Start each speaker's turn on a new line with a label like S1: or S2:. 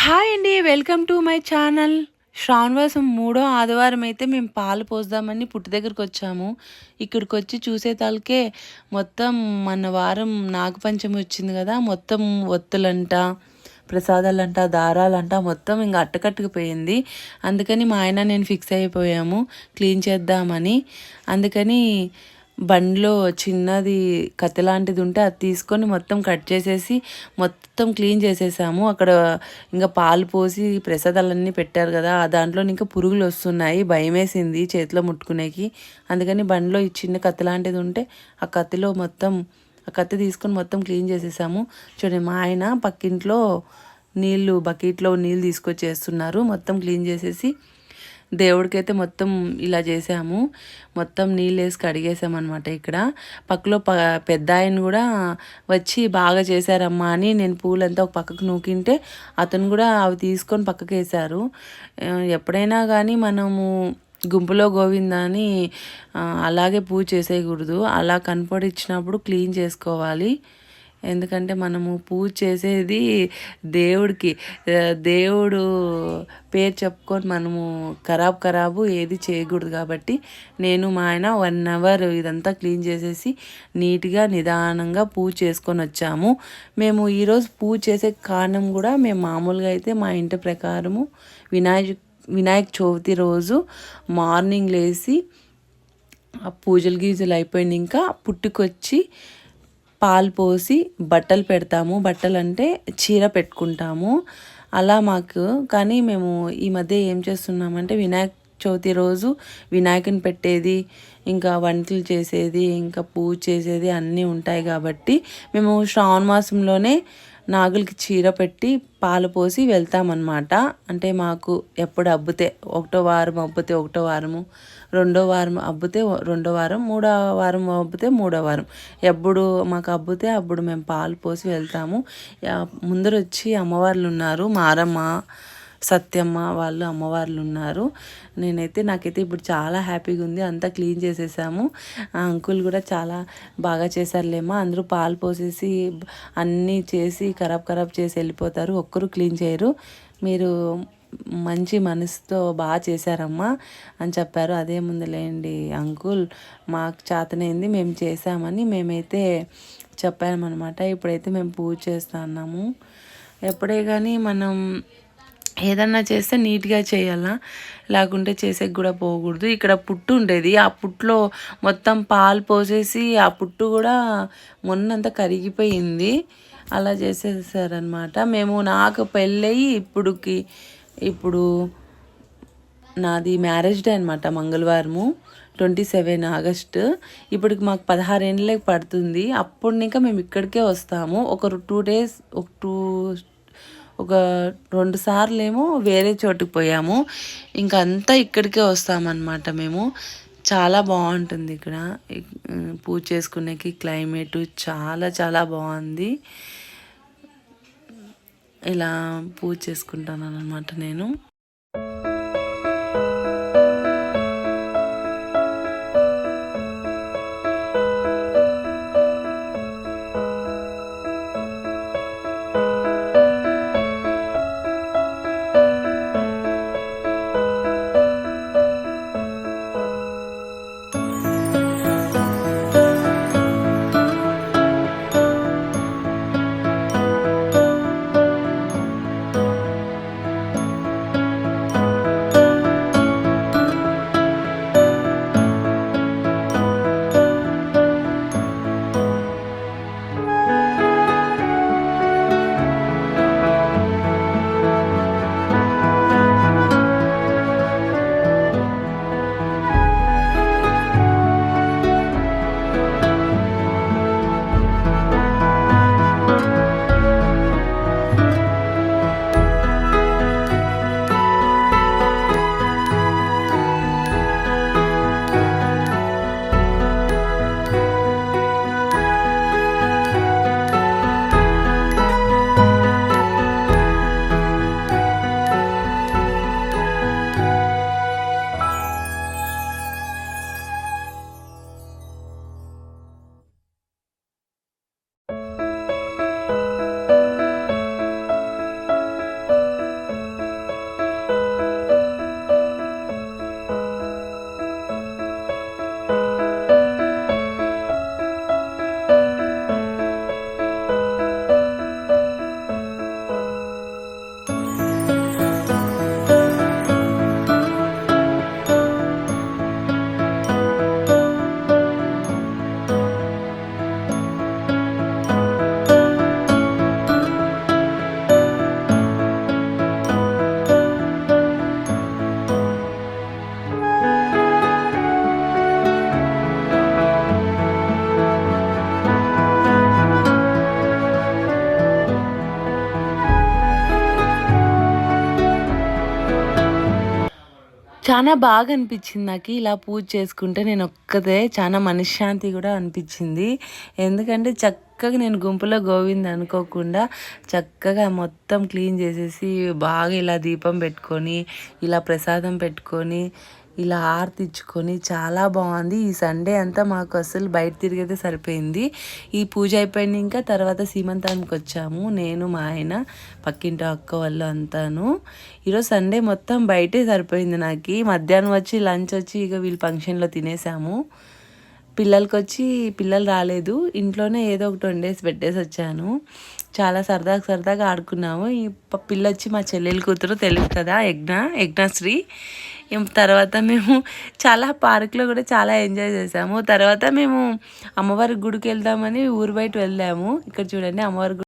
S1: Hi అండి welcome to my channel. శ్రావణవాసం మూడో ఆదివారం అయితే మేము పాలు పోద్దామని పుట్టి దగ్గరికి వచ్చాము. ఇక్కడికి వచ్చి చూసే తాలకే మొత్తం మన వారం నాగపంచమి వచ్చింది కదా మొత్తం ఒత్తులంట ప్రసాదాలంట దారాలంట మొత్తం ఇంకా అట్టకట్టుకుపోయింది. అందుకని మా ఆయన నేను ఫిక్స్ అయిపోయాము క్లీన్ చేద్దామని. అందుకని బండిలో చిన్నది కత్తి లాంటిది ఉంటే అది తీసుకొని మొత్తం కట్ చేసేసి మొత్తం క్లీన్ చేసేసాము. అక్కడ ఇంకా పాలు పోసి ప్రసాదాలన్నీ పెట్టారు కదా. ఆ దాంట్లో ఇంకా పురుగులు వస్తున్నాయి. భయం వేసింది చేతిలో ముట్టుకునేకి. అందుకని బండిలో ఈ చిన్న కత్తి లాంటిది ఉంటే ఆ కత్తిలో మొత్తం ఆ కత్తి తీసుకొని మొత్తం క్లీన్ చేసేసాము. చూడండి మా ఆయన పక్కింట్లో నీళ్ళు బకెట్లో నీళ్ళు తీసుకొచ్చేస్తున్నారు. మొత్తం క్లీన్ చేసేసి దేవుడికైతే మొత్తం ఇలా చేసాము. మొత్తం నీళ్ళు వేసి కడిగేసామన్నమాట ఇక్కడ. పక్కలో ప పెద్ద ఆయన కూడా వచ్చి బాగా చేశారమ్మా అని నేను పూలంతా ఒక పక్కకు నూకింటే అతను కూడా అవి తీసుకొని పక్కకు వేశారు. ఎప్పుడైనా కానీ మనము గుంపులో గోవింద అని అలాగే పూజ చేసేయకూడదు. అలా కనపడిచ్చినప్పుడు క్లీన్ చేసుకోవాలి. ఎందుకంటే మనము పూజ చేసేది దేవుడికి. దేవుడు పేరు చెప్పుకొని మనము ఖరాబ్ ఖరాబు ఏది చేయకూడదు కాబట్టి నేను మా ఆయన వన్ అవర్ ఇదంతా క్లీన్ చేసేసి నీట్గా నిదానంగా పూజ చేసుకొని వచ్చాము. మేము ఈరోజు పూజ చేసే కారణం కూడా మేము మామూలుగా అయితే మా ఇంటి ప్రకారము వినాయక వినాయక చవితి రోజు మార్నింగ్ లేచి ఆ పూజలు గీజలు అయిపోయింది ఇంకా పుట్టుకొచ్చి పాలు పోసి బట్టలు పెడతాము. బట్టలు అంటే చీర పెట్టుకుంటాము. అలా మాకు కానీ మేము ఈ మధ్య ఏం చేస్తున్నామంటే వినాయక చవితి రోజు వినాయకుని పెట్టేది ఇంకా వంటలు చేసేది ఇంకా పూజ చేసేది అన్నీ ఉంటాయి కాబట్టి మేము శ్రావణ మాసంలోనే నాగులకి చీర పెట్టి పాలు పోసి వెళ్తామన్నమాట. అంటే మాకు ఎప్పుడు అబ్బుతే ఒకటో వారం అబ్బుతే ఒకటో వారము రెండో వారం అబ్బుతే రెండో వారం మూడో వారం అబ్బుతే మూడో వారం. ఎప్పుడు మాకు అబ్బుతే అప్పుడు మేము పాలు పోసి వెళ్తాము. ముందర వచ్చి అమ్మవార్లు ఉన్నారు మారమ్మ సత్యమ్మ వాళ్ళు అమ్మవార్లు ఉన్నారు. నేనైతే నాకైతే ఇప్పుడు చాలా హ్యాపీగా ఉంది. అంతా క్లీన్ చేసేసాము. ఆ అంకుల్ కూడా చాలా బాగా చేశారులేమో అందరూ పాలు పోసేసి అన్నీ చేసి ఖరాబ్ ఖరాబ్ చేసి వెళ్ళిపోతారు. ఒక్కరు క్లీన్ చేయరు. మీరు మంచి మనసుతో బాగా చేశారమ్మా అని చెప్పారు. అదే ముందులేండి అంకుల్. మాకు చేతనైంది మేము చేసామని మేమైతే చెప్పామన్నమాట. ఇప్పుడైతే మేము పూజ చేస్తున్నాము ఎప్పుడే కానీ మనం ఏదన్నా చేస్తే నీట్గా చేయాలా? లేకుంటే చేసేకి కూడా పోకూడదు. ఇక్కడ పుట్టు ఉండేది. ఆ పుట్టులో మొత్తం పాలు పోసేసి ఆ పుట్టు కూడా మొన్నంతా కరిగిపోయింది. అలా చేసేసారనమాట మేము నాకు పెళ్ళయి ఇప్పుడుకి ఇప్పుడు నాది మ్యారేజ్ డే అనమాట మంగళవారము ట్వంటీ సెవెన్ ఆగస్ట్. ఇప్పటికి మాకు పదహారేళ్ళకి పడుతుంది. అప్పుడు ఇంకా మేము ఇక్కడికే వస్తాము. ఒక టూ డేస్ ఒక టూ ఒక రెండు సార్లు ఏమో వేరే చోటుకి పోయాము. ఇంకంతా అంతా ఇక్కడికే వస్తామన్నమాట మేము. చాలా బాగుంటుంది ఇక్కడ. పూజ చేసుకునేకి క్లైమేట్ చాలా చాలా బాగుంది. ఇలా పూజ చేసుకుంటాను అనమాట నేను. చాలా బాగా అనిపించింది నాకు ఇలా పూజ చేసుకుంటే నేను ఒక్కదే చాలా మనశ్శాంతి కూడా అనిపించింది. ఎందుకంటే చక్కగా నేను గుంపులో గోవింద్ అనుకోకుండా చక్కగా మొత్తం క్లీన్ చేసేసి బాగా ఇలా దీపం పెట్టుకొని ఇలా ప్రసాదం పెట్టుకొని ఇలా హారతి ఇచ్చుకొని చాలా బాగుంది. ఈ సండే అంతా మాకు అసలు బయట తిరిగితే సరిపోయింది. ఈ పూజ అయిపోయింది ఇంకా తర్వాత సీమంతానికి వచ్చాము. నేను మా ఆయన పక్కింటి అక్క వాళ్ళు అంతాను. ఈరోజు సండే మొత్తం బయటే సరిపోయింది నాకు. మధ్యాహ్నం వచ్చి లంచ్ వచ్చి ఇక వీళ్ళు ఫంక్షన్లో తినేసాము. పిల్లలకి వచ్చి పిల్లలు రాలేదు. ఇంట్లోనే ఏదో ఒకటి వండేసి పెట్టేసి వచ్చాను. చాలా సరదాగా సరదాగా ఆడుకున్నాము. ఈ పిల్ల వచ్చి మా చెల్లెలు కూతురు తెలుసు కదా యజ్ఞ యజ్ఞశ్రీ. తర్వాత మేము చాలా పార్క్లో కూడా చాలా ఎంజాయ్ చేసాము. తర్వాత మేము అమ్మవారి గుడికి వెళ్దామని ఊరు బయట వెళ్ళాము. ఇక్కడ చూడండి అమ్మవారి గుడి